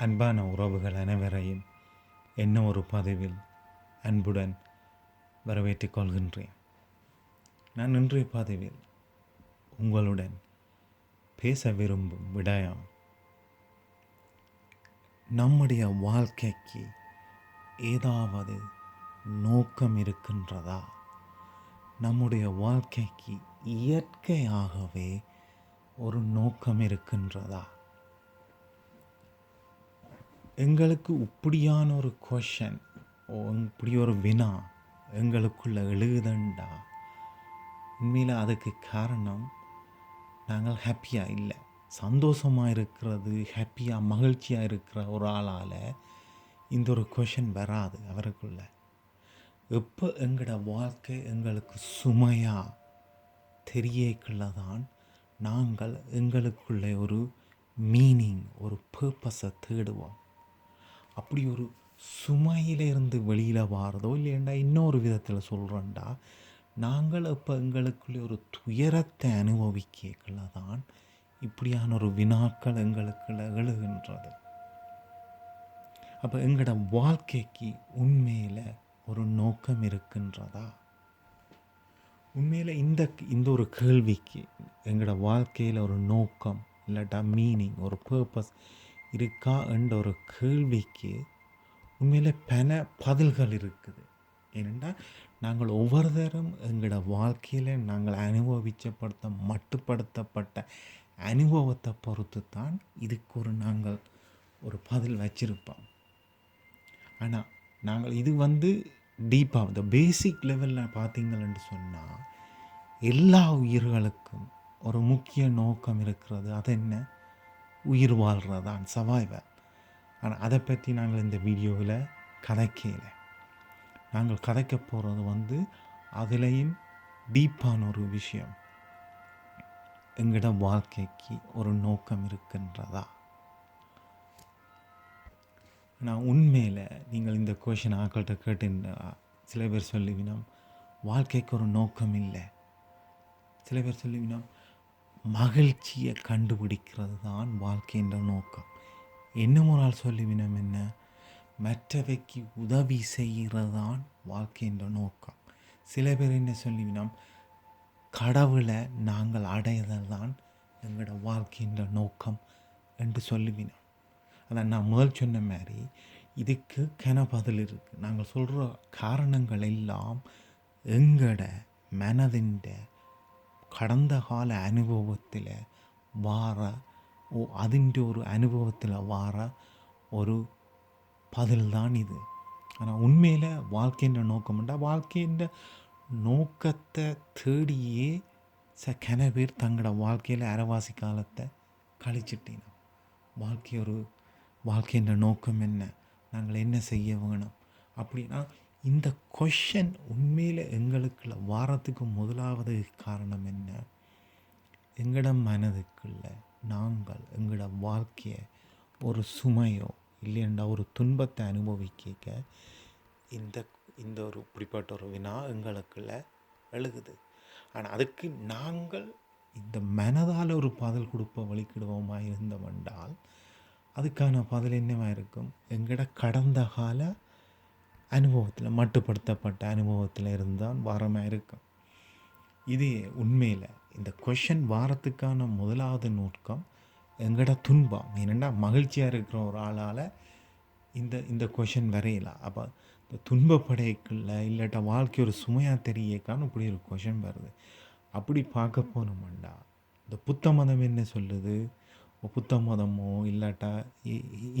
அன்பான உறவுகள் அனைவரையும் என்ன ஒரு பதிவில் அன்புடன் வரவேற்றுக் கொள்கின்றேன். நான் இன்றைய பதிவில் உங்களுடன் பேச விரும்பும் விடயம் நம்முடைய வாழ்க்கைக்கு ஏதாவது நோக்கம் இருக்கின்றதா? நம்முடைய வாழ்க்கைக்கு இயற்கையாகவே ஒரு நோக்கம் இருக்கின்றதா? எங்களுக்கு இப்படியான ஒரு கொஷன் இப்படி ஒரு வினா எங்களுக்குள்ள எழுதுண்டா உண்மையில் அதுக்கு காரணம் நாங்கள் ஹாப்பியாக இல்லை. சந்தோஷமாக இருக்கிறது ஹாப்பியாக மகிழ்ச்சியாக இருக்கிற ஒரு ஆளால் இந்த ஒரு கொஷன் வராது அவருக்குள்ள. எப்போ எங்களோட வாழ்க்கை எங்களுக்கு சுமையாக தெரியக்குள்ள தான் நாங்கள் எங்களுக்குள்ளே ஒரு மீனிங் ஒரு பர்பஸை தேடுவோம். அப்படி ஒரு சுமையிலிருந்து வெளியில் வாரதோ இல்லைண்டா இன்னொரு விதத்தில் சொல்கிறேன்டா நாங்கள் இப்போ எங்களுக்குள்ளே ஒரு துயரத்தை அனுபவிக்கல தான் இப்படியான ஒரு வினாக்கள் எங்களுக்குள்ள எழுகின்றது. அப்போ எங்களோட வாழ்க்கைக்கு உண்மையில் ஒரு நோக்கம் இருக்கின்றதா? உண்மையில் இந்த இந்த ஒரு கேள்விக்கு எங்களோட வாழ்க்கையில் ஒரு நோக்கம் இல்லாட்டா மீனிங் ஒரு பர்பஸ் இருக்கா என்ற ஒரு கேள்விக்கு உண்மையில் பல பதில்கள் இருக்குது. ஏனென்றால் நாங்கள் ஒவ்வொரு தரம் எங்களோட வாழ்க்கையில் நாங்கள் அனுபவிச்சப்படுத்த மட்டுப்படுத்தப்பட்ட அனுபவத்தை பொறுத்து தான் இதுக்கு ஒரு நாங்கள் ஒரு பதில் வச்சுருப்போம். ஆனால் நாங்கள் இது வந்து டீப்பாக இந்த பேசிக் லெவலில் பார்த்தீங்கன்னு சொன்னால் எல்லா உயிர்களுக்கும் ஒரு முக்கிய நோக்கம் இருக்கிறது. அது என்ன உயிர் வாழ்கிறதான் சவாய்வர் ஆனால் அதை பற்றி நாங்கள் இந்த வீடியோவில் கதைக்கல. நாங்கள் கதைக்க போகிறது வந்து அதுலேயும் டீப்பான ஒரு விஷயம். எங்களோட வாழ்க்கைக்கு ஒரு நோக்கம் இருக்கின்றதா? நான் உண்மையில் நீங்கள் இந்த கொஷின் ஆக்கள்கிட்ட கேட்டு சில பேர் சொல்லுவினோம் வாழ்க்கைக்கு ஒரு நோக்கம் இல்லை. சில பேர் சொல்லுவினோம் மகிழ்ச்சியை கண்டுபிடிக்கிறது தான் வாழ்க்கைன்ற நோக்கம். இன்னும் ஒரு ஆள் சொல்லுவினம் என்ன? மற்றவைக்கு உதவி செய்கிறது தான் வாழ்க்கைன்ற நோக்கம். சில பேர் என்ன சொல்லிவினோம் கடவுளை நாங்கள் அடையதல் தான் எங்களோட வாழ்க்கைன்ற நோக்கம் என்று சொல்லுவினோம் அதான் நான் முதல் சொன்ன மாதிரி இதுக்கு கன பதில் இருக்குது நாங்கள் சொல்கிற காரணங்கள் எல்லாம் எங்களோட மனதின் கடந்த கால அனுபவத்தில் வார ஓ അതിൻ്റെ ஒரு அனுபவத்தில் வார ஒரு பதில் தான் இது ஆனால் உண்மையில் வாழ்க்கைன்ற நோக்கம்ண்டா வாழ்க்கைன்ற நோக்கத்தை தேடியே ச கன பேர் தங்களோட வாழ்க்கையில் அரைவாசி காலத்தை கழிச்சிட்டினோம் வாழ்க்கை ஒரு வாழ்க்கைன்ற நோக்கம் என்ன நாங்கள் என்ன செய்ய வேணும் அப்படின்னா இந்த கொஷன் உண்மையில் எங்களுக்குள்ள வாரத்துக்கு முதலாவது காரணம் என்ன? எங்களோட மனதுக்குள்ள நாங்கள் எங்களோட வாழ்க்கையை ஒரு சுமையோ இல்லையண்டா ஒரு துன்பத்தை அனுபவிக்க இந்த இந்த ஒரு இப்படிப்பட்ட ஒரு வினா எங்களுக்குள்ள எழுகுது. ஆனால் அதுக்கு நாங்கள் இந்த மனதால் ஒரு பதில் கொடுப்ப வழிக்கிடுவோமா இருந்தவென்றால் அதுக்கான பதில் என்னவாக இருக்கும்? எங்களோட கடந்த கால அனுபவத்தில் மட்டுப்படுத்தப்பட்ட அனுபவத்தில் இருந்தால் வாரமாக இருக்கும். இது உண்மையில் இந்த கொஷன் வாரத்துக்கான முதலாவது நோக்கம் எங்கட துன்பம். ஏனெண்டா மகிழ்ச்சியாக இருக்கிற ஒரு ஆளால் இந்த இந்த கொஷன் வரையலாம். அப்போ இந்த துன்பப்படைக்குள்ள இல்லாட்டா வாழ்க்கை ஒரு சுமையாக தெரியக்கான்னு இப்படி ஒரு கொஷன் வருது. அப்படி பார்க்க போனோம்டா இந்த புத்த மதம் என்ன சொல்லுது? புத்த மதமோ இல்லாட்டா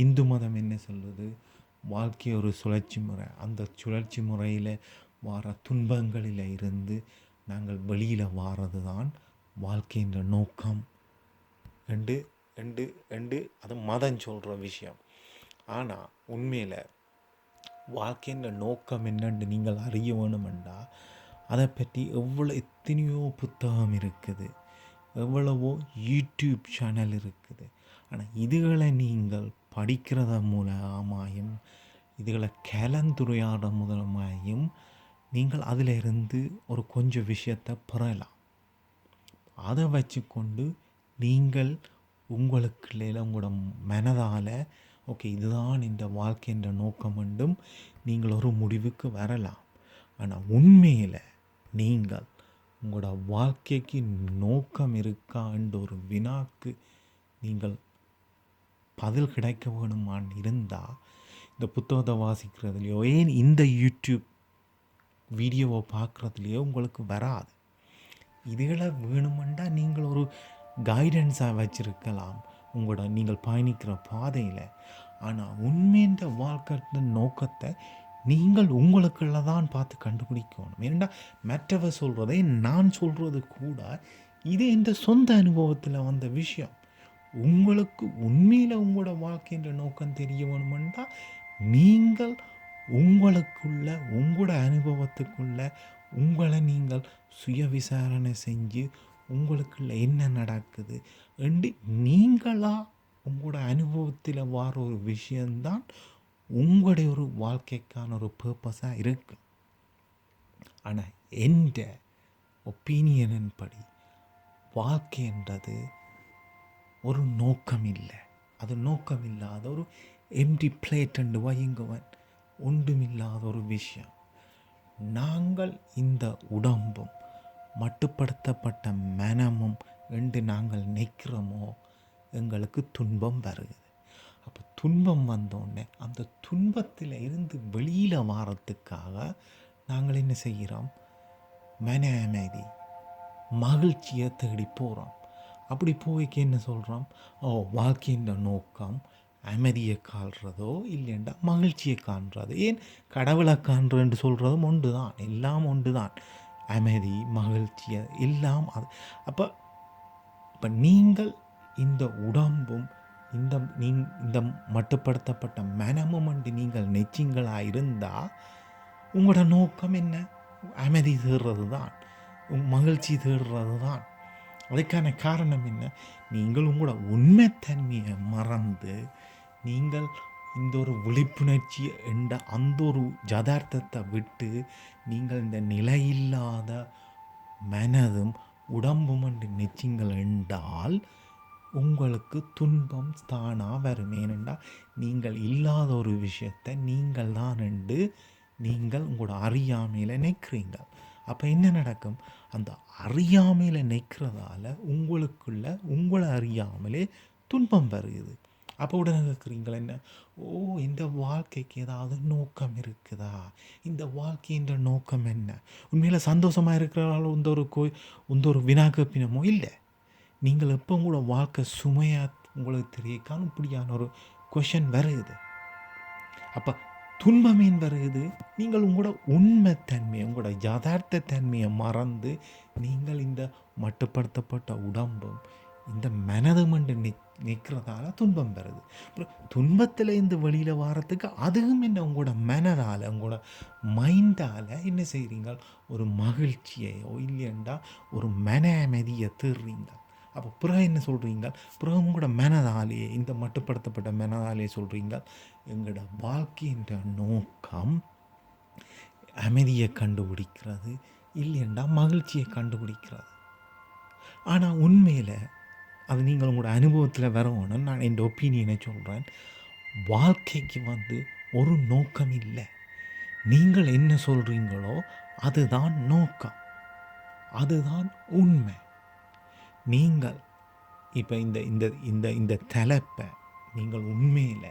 இந்து மதம் என்ன சொல்லுது? வாழ்க்கை ஒரு சுழற்சி முறை. அந்த சுழற்சி முறையில் வர துன்பங்களில் இருந்து நாங்கள் வெளியில் வாரது தான் வாழ்க்கைன்ற நோக்கம். ரெண்டு ரெண்டு ரெண்டு அது மதம் சொல்கிற விஷயம். ஆனால் உண்மையில் வாழ்க்கைன்ற நோக்கம் என்னென்று நீங்கள் அறிய வேணுமெண்டா அதை பற்றி எவ்வளோ எத்தனையோ புத்தகம் இருக்குது. எவ்வளவோ யூடியூப் சேனல் இருக்குது. ஆனால் இதுகளை நீங்கள் படிக்கிறத மூலமாயும் இதுகளை கலந்துரையாட மூலமாயும் நீங்கள் அதில் இருந்து ஒரு கொஞ்சம் விஷயத்தை பெறலாம். அதை வச்சுக்கொண்டு நீங்கள் உங்களுக்குள்ள உங்களோட மனதால் ஓகே இதுதான் இந்த வாழ்க்கைன்ற நோக்கம் என்றும் நீங்கள் ஒரு முடிவுக்கு வரலாம். ஆனால் உண்மையில் நீங்கள் உங்களோட வாழ்க்கைக்கு நோக்கம் இருக்கா என்ற ஒரு வினாக்கு நீங்கள் பதில் கிடைக்க வேணுமான்னு இருந்தால் இந்த புத்தகத்தை வாசிக்கிறதுலையோ ஏன் இந்த யூடியூப் வீடியோவை பார்க்குறதுலையோ உங்களுக்கு வராது. இதுகளை வேணுமெண்டா நீங்கள் ஒரு கைடன்ஸாக வச்சுருக்கலாம். உங்களோட நீங்கள் பயணிக்கிற பாதையில். ஆனால் உண்மைன்ற வாழ்க்கை நோக்கத்தை நீங்கள் உங்களுக்குள்ள தான் பார்த்து கண்டுபிடிக்கணும். ஏன்னா மற்றவர் சொல்கிறதை நான் சொல்கிறது கூட இது எந்த சொந்த அனுபவத்தில் வந்த விஷயம். உங்களுக்கு உண்மையில் உங்களோட வாழ்க்கைன்ற நோக்கம் தெரிய வேணுமெண்டா நீங்கள் உங்களுக்குள்ள உங்களோட அனுபவத்துக்குள்ள உங்களை நீங்கள் சுய விசாரணை செஞ்சு உங்களுக்குள்ள என்ன நடக்குது என்று நீங்களாக உங்களோட அனுபவத்தில் வார ஒரு விஷயந்தான் உங்களுடைய ஒரு வாழ்க்கைக்கான ஒரு பர்பஸாக இருக்கு. ஆனால் எந்த ஒப்பீனியனின் படி வாழ்க்கைன்றது ஒரு நோக்கம் இல்லை அது நோக்கம் இல்லாத ஒரு எம்டி பிளேட் என்று ஒன்றுமில்லாத ஒரு விஷயம். நாங்கள் இந்த உடம்பும் மட்டுப்படுத்தப்பட்ட மனமும் என்று நாங்கள் நிற்கிறோமோ எங்களுக்கு துன்பம் வருகிறது. அப்போ துன்பம் வந்தோடனே அந்த துன்பத்தில் இருந்து வெளியில் வாரத்துக்காக நாங்கள் என்ன செய்கிறோம்? மன அமைதி மகிழ்ச்சியை தேடி போகிறோம் அப்படி போய்க்கு என்ன சொல்கிறோம் ஓ வாழ்க்கையின் நோக்கம் அமைதியை காண்றதோ இல்லைண்டா மகிழ்ச்சியை காண்றது. ஏன்? கடவுளை காண்றன்னு சொல்கிறதும் ஒன்று தான் எல்லாம் ஒன்று தான் அமைதி மகிழ்ச்சியை எல்லாம் அது. அப்போ இப்போ நீங்கள் இந்த உடம்பும் இந்த நீ இந்த மட்டுப்படுத்தப்பட்ட மனமும் என்று நீங்கள் நெச்சிங்களாக இருந்தால் உங்களோட நோக்கம் என்ன? அமைதி தேடுறது தான் மகிழ்ச்சி தேடுறது தான் அதுக்கான காரணம் என்ன? நீங்கள் உங்களோட உண்மைத்தன்மையை மறந்து நீங்கள் இந்த ஒரு விழிப்புணர்ச்சி என்ற அந்த ஒரு ஜதார்த்தத்தை விட்டு நீங்கள் இந்த நிலையில்லாத மனதும் உடம்பும் என்று நெச்சிங்கள் என்றால் உங்களுக்கு துன்பம் தானாக வரும். ஏனென்றால் நீங்கள் இல்லாத ஒரு விஷயத்தை நீங்கள் தான் என்று நீங்கள் உங்களோட அறியாமையில் நிற்கிறீங்க அப்போ என்ன நடக்கும்? அந்த அறியாமையில் நிற்கிறதால உங்களுக்குள்ள உங்களை அறியாமலே துன்பம் வருகிறது அப்போ உடனே கேட்குறீங்களா என்ன? ஓ இந்த வாழ்க்கைக்கு ஏதாவது நோக்கம் இருக்குதா? இந்த வாழ்க்கைன்ற நோக்கம் என்ன? உண்மையில் சந்தோஷமாக இருக்கிறாலும் இந்த ஒரு கோ இந்த ஒரு வினாக்கப்பினமோ இல்லை. நீங்கள் எப்போ உங்களோட வாழ்க்கை சுமையாக உங்களுக்கு தெரியக்கான இப்படியான ஒரு கொஷன் வருது. அப்போ துன்பமேன் வருகிறது. நீங்கள் உங்களோட உண்மைத்தன்மையை உங்களோட யதார்த்த தன்மையை மறந்து நீங்கள் இந்த மட்டுப்படுத்தப்பட்ட உடம்பும் இந்த மனதுமண்டு நிக் நிற்கிறதால துன்பம் வருது. அப்புறம் துன்பத்தில் இந்த வெளியில் வாரத்துக்கு அதுவும் என்ன உங்களோட மனதால் உங்களோட மைண்டால் என்ன செய்கிறீங்க ஒரு மகிழ்ச்சியையோ இல்லையண்டா ஒரு மன அமைதியை தீர்றீங்க. அப்போ பிறகு என்ன சொல்கிறீங்க பிறகு உங்களோட மனதாலேயே இந்த மட்டுப்படுத்தப்பட்ட மனதாலேயே சொல்கிறீங்க எங்களோட வாழ்க்கைன்ற நோக்கம் அமைதியை கண்டுபிடிக்கிறது இல்லைண்டா மகிழ்ச்சியை கண்டுபிடிக்கிறது. ஆனால் உண்மையில் அது நீங்கள் உங்களோட அனுபவத்தில் வரணும்னு நான் என் ஒப்பீனியனை சொல்கிறேன் வாழ்க்கைக்கு வந்து ஒரு நோக்கம் இல்லை. நீங்கள் என்ன சொல்கிறீங்களோ அதுதான் நோக்கம். அதுதான் உண்மை. நீங்கள் இப்போ இந்த இந்த இந்த இந்த தலைப்பை நீங்கள் உண்மையில்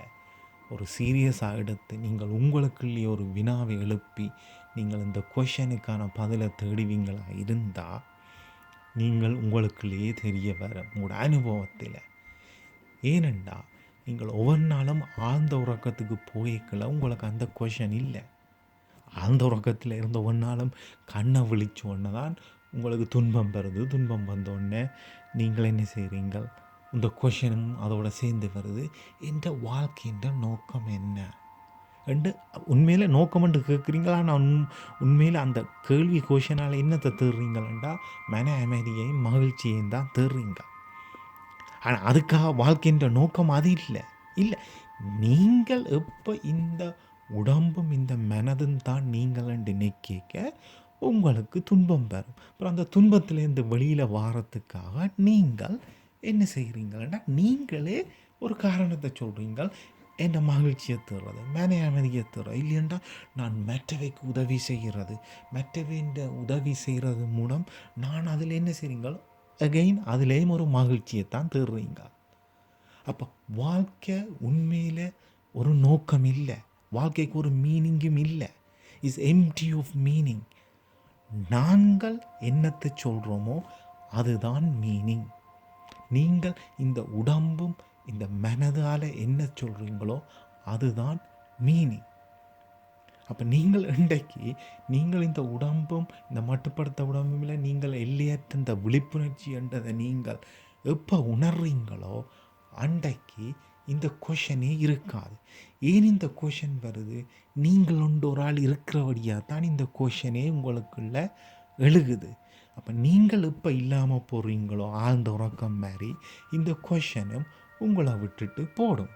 ஒரு சீரியஸாக எடுத்து நீங்கள் உங்களுக்குள்ளேயே ஒரு வினாவை எழுப்பி நீங்கள் இந்த கொஷனுக்கான பதிலை தேடுவீங்களா இருந்தால் நீங்கள் உங்களுக்குள்ளேயே தெரிய வர உங்களோட அனுபவத்தில். ஏனெண்டா நீங்கள் ஒவ்வொரு நாளும் ஆழ்ந்த உறக்கத்துக்கு போய்க்கல உங்களுக்கு அந்த கொஷன் இல்லை. ஆழ்ந்த உறக்கத்தில் இருந்த ஒவ்வொரு நாளும் கண்ணை விழிச்ச ஒன்று தான் உங்களுக்கு துன்பம் வருது துன்பம் வந்தோடனே நீங்கள் என்ன செய்கிறீங்கள் இந்த கொஷனும் அதோட சேர்ந்து வருது. என்ற வாழ்க்கைன்ற நோக்கம் என்ன? ரெண்டு உண்மையில் நோக்கமென்று கேட்குறீங்களா? நான் உண் உண்மையில் அந்த கேள்வி கொஷனால் என்னத்தை தேடுறீங்களா மன அமைதியையும் மகிழ்ச்சியையும் தான் தேடுறீங்க. ஆனால் அதுக்காக வாழ்க்கைன்ற நோக்கம் அது இல்லை. இல்லை நீங்கள் எப்போ இந்த உடம்பும் இந்த மனதும் தான் நீங்கள் நினைக்க உங்களுக்கு துன்பம் வரும் அப்புறம் அந்த துன்பத்திலேருந்து வெளியில் வாரத்துக்காக நீங்கள் என்ன செய்கிறீங்கன்னா நீங்களே ஒரு காரணத்தை சொல்கிறீங்கள் என் மகிழ்ச்சியை தருறது மேனே அமைதியை தர்றது இல்லையென்றால் நான் மற்றவைக்கு உதவி செய்கிறது. மற்றவைன்ற உதவி செய்கிறது மூலம் நான் அதில் என்ன செய்கிறீங்களோ அகைன் அதுலேயும் ஒரு மகிழ்ச்சியை தான் தேடுறீங்க அப்போ வாழ்க்கை உண்மையில் ஒரு நோக்கம் இல்லை. வாழ்க்கைக்கு ஒரு மீனிங்கும் இல்லை. இஸ் எம்டி ஆஃப் மீனிங் நாங்கள் என்னத்தை சொல்கிறோமோ அதுதான் மீனிங் நீங்கள் இந்த உடம்பும் இந்த மனதால் என்ன சொல்கிறீங்களோ அதுதான் மீனிங் அப்போ நீங்கள் இன்றைக்கு நீங்கள் இந்த உடம்பும் இந்த மட்டுப்படுத்த உடம்புல நீங்கள் எல்லையற்ற இந்த விழிப்புணர்ச்சி என்றதை நீங்கள் எப்போ உணர்றீங்களோ அன்றைக்கு இந்த கொஷனே இருக்காது. ஏன் இந்த கொஷன் வருது? நீங்கள் ஒன்று ஒரு ஆள் இருக்கிறபடியாக தான் இந்த கொஷனே உங்களுக்குள்ள எழுகுது. அப்போ நீங்கள் இப்போ இல்லாமல் போகிறீங்களோ ஆழ்ந்த உறக்கம் மாதிரி இந்த கொஷனும் உங்களை விட்டுட்டு போடும்.